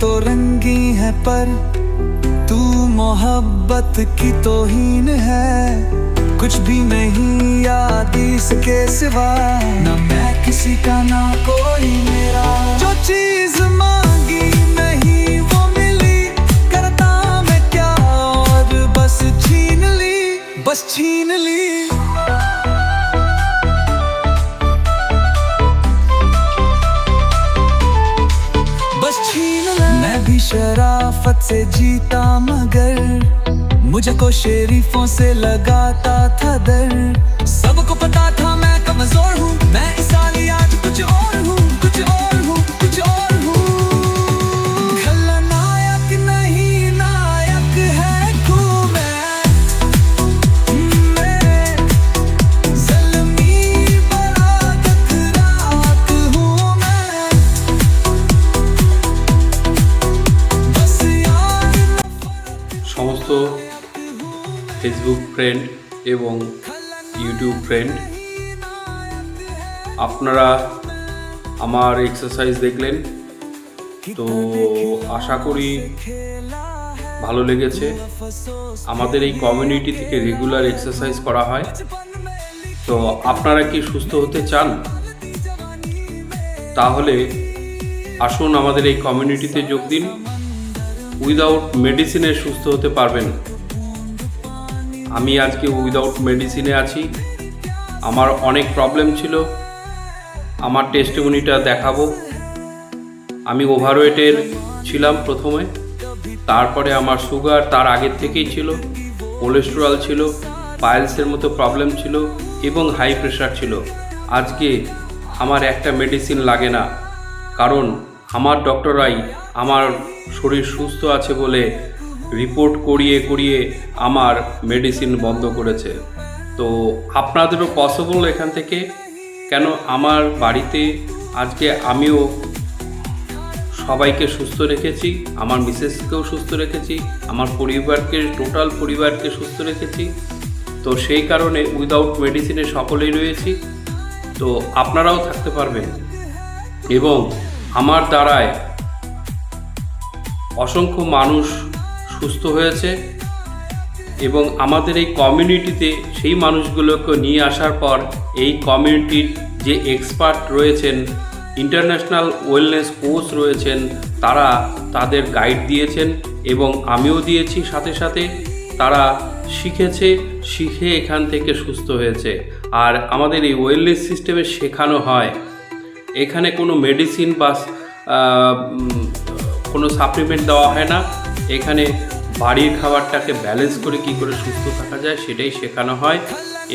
तो रंगी है पर तू मोहब्बत की तोहीन है। कुछ भी नहीं याद इसके सिवा। न मैं किसी का ना कोई मेरा। जो चीज़ मांगी नहीं वो मिली। करता मैं क्या और बस छीन ली बस छीन ली। शराफत से जीता मगर मुझको शेरीफों से लगाता ফেসবুক ফ্রেন্ড এবং ইউটিউব ফ্রেন্ড আপনারা আমার এক্সারসাইজ দেখলেন। তো আশা করি ভালো লেগেছে। আমাদের এই কমিউনিটি থেকে রেগুলার এক্সারসাইজ করা হয়। তো আপনারা কি সুস্থ হতে চান? তাহলে আসুন আমাদের এই কমিউনিটিতে যোগ দিন। উইদাউট মেডিসিনে সুস্থ হতে পারবেন। আমি আজকে উইদাউট মেডিসিনে আছি। আমার অনেক প্রবলেম ছিল। আমার টেস্টিমনিটা দেখাবো। আমি ওভারওয়েটের ছিলাম প্রথমে। তারপরে আমার সুগার তার আগের থেকেই ছিল। কোলেস্টেরল ছিল, পাইলসের মতো প্রবলেম ছিল এবং হাই প্রেশার ছিল। আজকে আমার একটা মেডিসিন লাগে না। কারণ আমার ডক্টরাই আমার শরীর সুস্থ আছে বলে রিপোর্ট করিয়ে করিয়ে আমার মেডিসিন বন্ধ করেছে। তো আপনাদেরও পসিবল এখান থেকে? কেন আমার বাড়িতে আজকে আমিও সবাইকে সুস্থ রেখেছি, আমার মিসেসকেও সুস্থ রেখেছি, আমার পরিবারকে টোটাল পরিবারকে সুস্থ রেখেছি। তো সেই কারণে উইদাউট মেডিসিনে সকলেই রয়েছি। তো আপনারাও থাকতে পারবেন। এবং আমার দ্বারায় অসংখ্য মানুষ সুস্থ হয়েছে এবং আমাদের এই কমিউনিটিতে সেই মানুষগুলোকে নিয়ে আসার পর এই কমিউনিটির যে এক্সপার্ট রয়েছেন, ইন্টারন্যাশনাল ওয়েলনেস কোচ রয়েছেন, তারা তাদের গাইড দিয়েছেন এবং আমিও দিয়েছি। সাথে সাথে তারা শিখেছে, শিখে এখান থেকে সুস্থ হয়েছে। আর আমাদের এই ওয়েলনেস সিস্টেমে শেখানো হয়। এখানে কোনো মেডিসিন বা কোনো সাপ্লিমেন্ট দেওয়া হয় না। এখানে বাড়ির খাবারটাকে ব্যালেন্স করে কি করে সুস্থ থাকা যায় সেটাই শেখানো হয়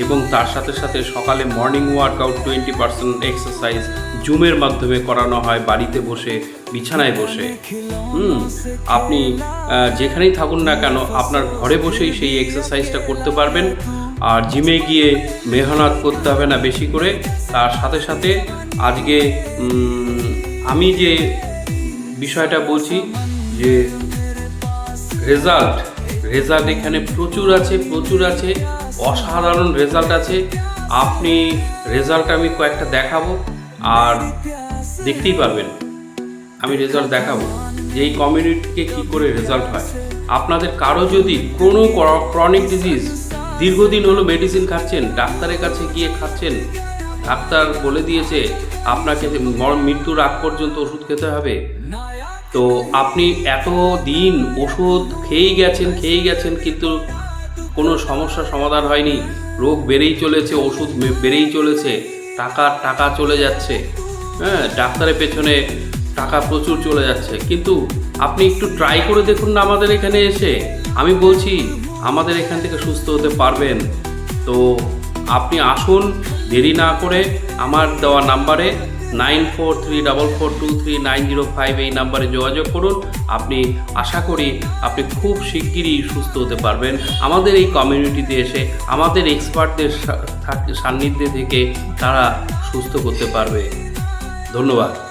এবং তার সাথে সাথে সকালে morning workout twenty percent exercise জুমের মাধ্যমে করানো হয় বাড়িতে বসে, বিছানায় বসে। হুম, আপনি যেখানেই থাকুন না কেন আপনার ঘরে বসেই সেই এক্সারসাইজটা করতে পারবেন। আর জিমে গিয়ে মেহনত করতে হবে না বেশি করে। তার সাথে সাথে আজকে আমি যে বিষয়টা বলছি যে রেজাল্ট রেজাল্ট এখানে প্রচুর আছে প্রচুর আছে, অসাধারণ রেজাল্ট আছে। আপনি রেজাল্ট আমি কয়েকটা দেখাবো আর দেখতেই পারবেন, আমি রেজাল্ট দেখাবো যে এই কমিউনিটিকে কী করে রেজাল্ট হয়। আপনাদের কারও যদি কোনো ক্রনিক ডিজিজ দীর্ঘদিন হলো মেডিসিন খাচ্ছেন, ডাক্তারের কাছে গিয়ে খাচ্ছেন, ডাক্তার বলে দিয়েছে, আপনাকে মৃত্যুর আগ পর্যন্ত ওষুধ খেতে হবে তো আপনি এত দিন ওষুধ খেয়েই গেছেন খেয়েই গেছেন, কিন্তু কোনো সমস্যা সমাধান হয়নি। রোগ বেড়েই চলেছে, ওষুধ বেড়েই চলেছে, টাকা টাকা চলে যাচ্ছে হ্যাঁ ডাক্তারের পেছনে টাকা প্রচুর চলে যাচ্ছে। কিন্তু আপনি একটু ট্রাই করে দেখুন না আমাদের এখানে এসে। আমি বলছি, আমাদের এখান থেকে সুস্থ হতে পারবেন। তো আপনি আসুন, দেরি না করে আমার দেওয়া নাম্বারে nine four three double four two three nine zero five এই নাম্বারে যোগাযোগ করুন। আপনি আশা করি আপনি খুব শিগগিরই সুস্থ হতে পারবেন। আমাদের এই কমিউনিটিতে এসে, আমাদের এক্সপার্টদের সান্নিধ্যে থেকে তারা সুস্থ করতে পারবে। ধন্যবাদ।